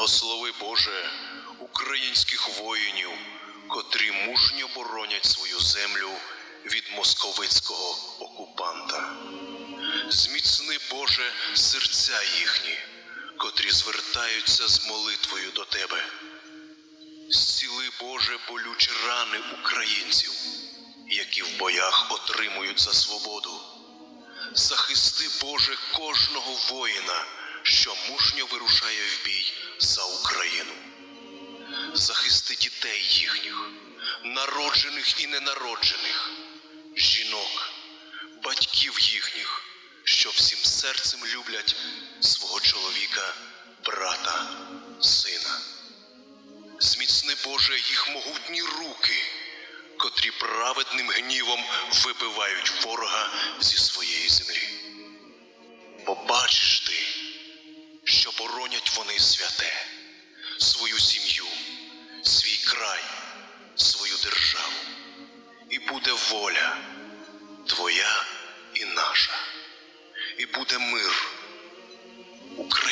Благослови Боже українських воїнів, котрі мужньо боронять свою землю від московицького окупанта. Зміцни Боже серця їхні, котрі звертаються з молитвою до Тебе. Зціли Боже болючі рани українців, які в боях отримують за свободу. Захисти Боже кожного воїна, що мужньо вирушає в бій за Україну. Захисти дітей їхніх, народжених і ненароджених, жінок, батьків їхніх, що всім серцем люблять свого чоловіка, брата, сина. Зміцни Боже їх могутні руки, котрі праведним гнівом вибивають ворога зі своєї боронять вони святе, свою сім'ю, свій край, свою державу. І буде воля твоя і наша, і буде мир український